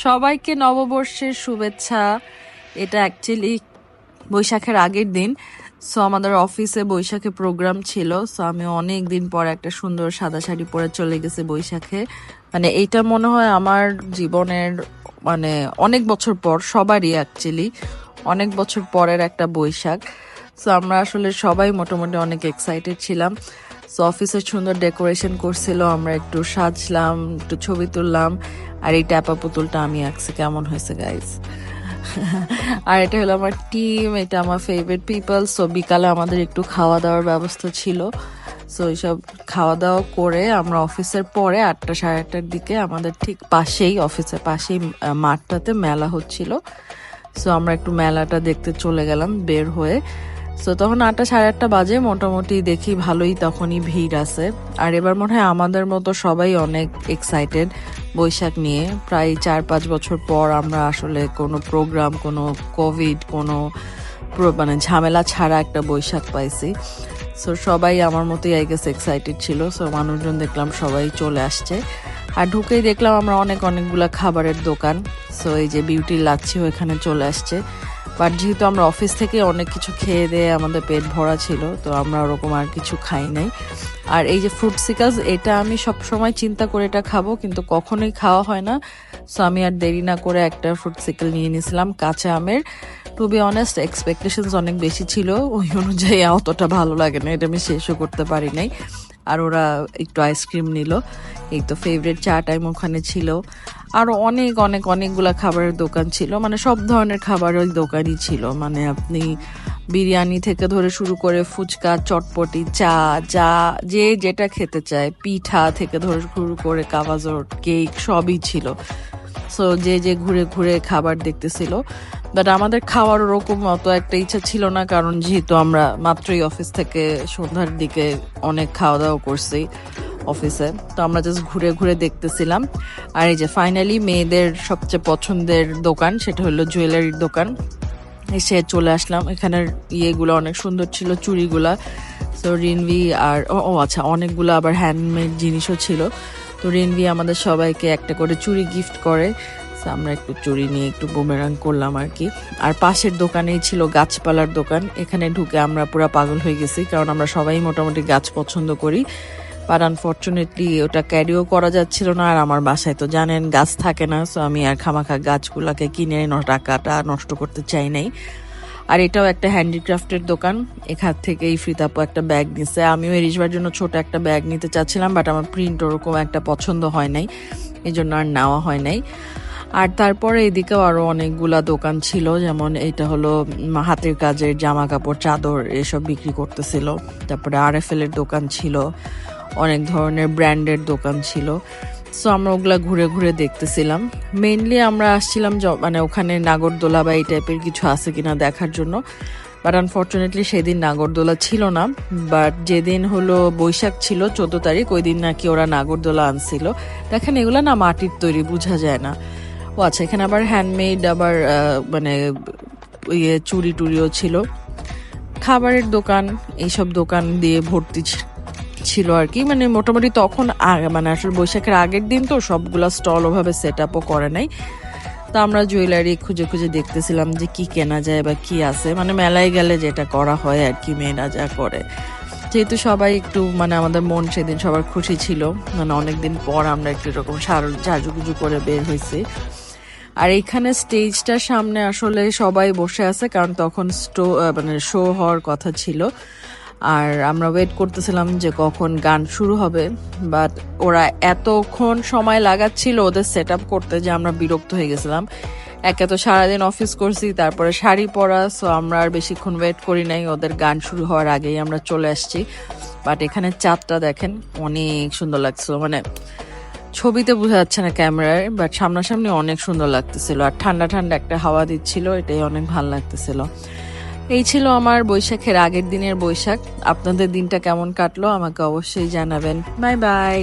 সবাইকে নববর্ষের শুভেচ্ছা। এটা অ্যাকচুয়ালি বৈশাখের আগের দিন। সো আমাদের অফিসে বৈশাখে প্রোগ্রাম ছিল। সো আমি অনেক দিন পর একটা সুন্দর সাদা শাড়ি পরে চলে গেছে বৈশাখে। মানে এইটা মনে হয় আমার জীবনের মানে অনেক বছর পর, সবারই অ্যাকচুয়ালি অনেক বছর পরের একটা বৈশাখ। সো আমরা আসলে সবাই মোটামুটি অনেক এক্সাইটেড ছিলাম। সো অফিসে সুন্দর ডেকোরেশন করছিল, আমরা একটু সাজলাম, একটু ছবি তুললাম। আর এই ট্যাপা পুতুলটা আমি আঁকছি, কেমন হয়েছে গাইজ আর এটা হলো আমার টিম এটা আমার ফেভারিট পিপল সো বিকালে আমাদের একটু খাওয়া দাওয়ার ব্যবস্থা ছিল। সো এইসব খাওয়া দাওয়া করে আমরা অফিসের পরে আটটা সাড়ে আটটার দিকে আমাদের ঠিক পাশেই, অফিসের পাশেই মাঠটাতে মেলা হচ্ছিল। সো আমরা একটু মেলাটা দেখতে চলে গেলাম বের হয়ে। সো তখন আটটা সাড়ে আটটা বাজে, মোটামুটি দেখি ভালোই তখনই ভিড় আছে। আর এবার মনে হয় আমাদের মতো সবাই অনেক এক্সাইটেড বৈশাখ নিয়ে। প্রায় চার পাঁচ বছর পর আমরা আসলে কোনো প্রোগ্রাম কোনো কোভিড কোনো মানে ঝামেলা ছাড়া একটা বৈশাখ পাইছি। সো সবাই আমার মতোই আই গেস এক্সাইটেড ছিল। সো মানুষজন দেখলাম সবাই চলে আসছে। আর ঢুকেই দেখলাম আমরা অনেক, অনেকগুলো খাবারের দোকান। সো এই যে বিউটি লাচ্ছিও ওইখানে চলে আসছে। বাট যেহেতু আমরা অফিস থেকে অনেক কিছু খেয়ে দিয়ে আমাদের পেট ভরা ছিল, তো আমরা ওরকম আর কিছু খাই নাই। আর এই যে ফ্রুট সিকাস এটা আমি সব সময় চিন্তা করে এটা খাব, কিন্তু কখনোই খাওয়া হয় না। সো আমি আর দেরি না করে একটা ফ্রুট সিকেল নিয়ে নিয়েছিলাম, কাঁচা আমের। টু বি অনেস্ট এক্সপেকটেশনস অনেক বেশি ছিল, ওই অনুযায়ী অতটা ভালো লাগে না, এটা আমি শেষও করতে পারি নাই। আর ওরা একটু আইসক্রিম নিল। এই তো ফেভারিট চা টাইম ওখানে ছিল। আরও অনেক অনেক, অনেকগুলা খাবারের দোকান ছিল। মানে সব ধরনের খাবারের দোকানই ছিল। মানে আপনি বিরিয়ানি থেকে ধরে শুরু করে ফুচকা, চটপটি, চা, যা, যে যেটা খেতে চায়, পিঠা থেকে ধরে শুরু করে কাবাজর কেক সবই ছিল। সো যে যে ঘুরে ঘুরে খাবার দেখতেছিল। বাট আমাদের খাওয়ার ওরকম অত একটা ইচ্ছা ছিল না, কারণ যেহেতু আমরা মাত্রই অফিস থেকে সন্ধ্যার দিকে অনেক খাওয়া দাওয়া করছি অফিসে, তো আমরা জাস্ট ঘুরে ঘুরে দেখতেছিলাম। আর এই যে ফাইনালি মেয়েদের সবচেয়ে পছন্দের দোকান, সেটা হলো জুয়েলারির দোকান। এসে চলে আসলাম। এখানের ইয়েগুলো অনেক সুন্দর ছিল, চুড়িগুলা। তো রিনভি আর, ও আচ্ছা অনেকগুলো আবার হ্যান্ডমেড জিনিসও ছিল। তো রিনভি আমাদের সবাইকে একটা করে চুড়ি গিফট করে। আমরা একটু চুরি নিয়ে একটু বুমেরাং করলাম আর কি। আর পাশের দোকানেই ছিল গাছপালার দোকান, এখানে ঢুকে আমরা পুরো পাগল হয়ে গেছি, কারণ আমরা সবাই মোটামুটি গাছ পছন্দ করি। বাট আনফর্চুনেটলি ওটা ক্যারিও করা যাচ্ছিল না, আর আমার বাসায় তো জানেন গাছ থাকে না সো আমি আর খামাখা গাছগুলোকে কিনে টাকাটা নষ্ট করতে চাই নাই। আর এটাও একটা হ্যান্ডিক্রাফটের দোকান, এখান থেকে এই ফ্রিতাপু একটা ব্যাগ নিছে। আমিও এরিশবার জন্য ছোট একটা ব্যাগ নিতে চাচ্ছিলাম বাট আমার প্রিন্ট ওরকম একটা পছন্দ হয় নাই এই জন্য আর নেওয়া হয় নাই। আর তারপরে এদিকেও আরও অনেকগুলা দোকান ছিল, যেমন এটা হলো হাতের কাজের জামা কাপড় চাদর এসব বিক্রি করতেছিল। তারপরে আর এফ এর দোকান ছিল, অনেক ধরনের ব্র্যান্ডের দোকান ছিল। সো আমরা ওগুলা ঘুরে ঘুরে দেখতেছিলাম। মেইনলি আমরা আসছিলাম মানে ওখানে নাগরদোলা বা এই টাইপের কিছু আছে কিনা দেখার জন্য। বাট আনফর্চুনেটলি সেদিন নাগরদোলা ছিল না। বাট যেদিন হলো বৈশাখ ছিল, চোদ্দ তারিখ, ওই দিন নাকি ওরা নাগরদোলা আনছিল। দেখেন এগুলো না মাটির তৈরি, বোঝা যায় না। ও আচ্ছা এখানে আবার হ্যান্ডমেড আবার মানে ইয়ে চুরি টুরিও ছিল। খাবারের দোকান, এইসব দোকান দিয়ে ভর্তি ছিল আর কি। মানে মোটামুটি তখন আগে মানে আসলে বৈশাখের আগের দিন তো সবগুলা স্টল ওভাবে সেট আপও করে নাই। তো আমরা জুয়েলারি খুঁজে খুঁজে দেখতেছিলাম যে কি কেনা যায় বা কি আছে। মানে মেলায় গেলে যেটা করা হয় আর কি, মেয়েরা যা করে। যেহেতু সবাই একটু মানে আমাদের মন সেদিন সবার খুশি ছিল। মানে অনেকদিন পর আমরা একটু এরকম সার সাজুগুজু করে বের হয়েছি। আর এইখানে স্টেজটার সামনে আসলে সবাই বসে আছে, কারণ তখন স্টো মানে শো হওয়ার কথা ছিল। আর আমরা ওয়েট করতেছিলাম যে কখন গান শুরু হবে বাট ওরা এতক্ষণ সময় লাগাচ্ছিল ওদের সেট করতে যে আমরা বিরক্ত হয়ে গেছিলাম। একে তো সারাদিন অফিস করছি, তারপরে শাড়ি পরা সো আমরা আর বেশিক্ষণ ওয়েট করি নাই, ওদের গান শুরু হওয়ার আগেই আমরা চলে আসছি। বাট এখানে চাঁদটা দেখেন, অনেক সুন্দর লাগছিল মানে ছবিতে বোঝা যাচ্ছে না ক্যামেরায় বাট সামনাসামনি অনেক সুন্দর লাগতেছিল। আর ঠান্ডা ঠান্ডা একটা হাওয়া দিচ্ছিল, এটাই অনেক ভালো লাগতেছিল। এই ছিল আমার বৈশাখের আগের দিনের বৈশাখ। আপনাদের দিনটা কেমন কাটলো আমাকে অবশ্যই জানাবেন। Bye bye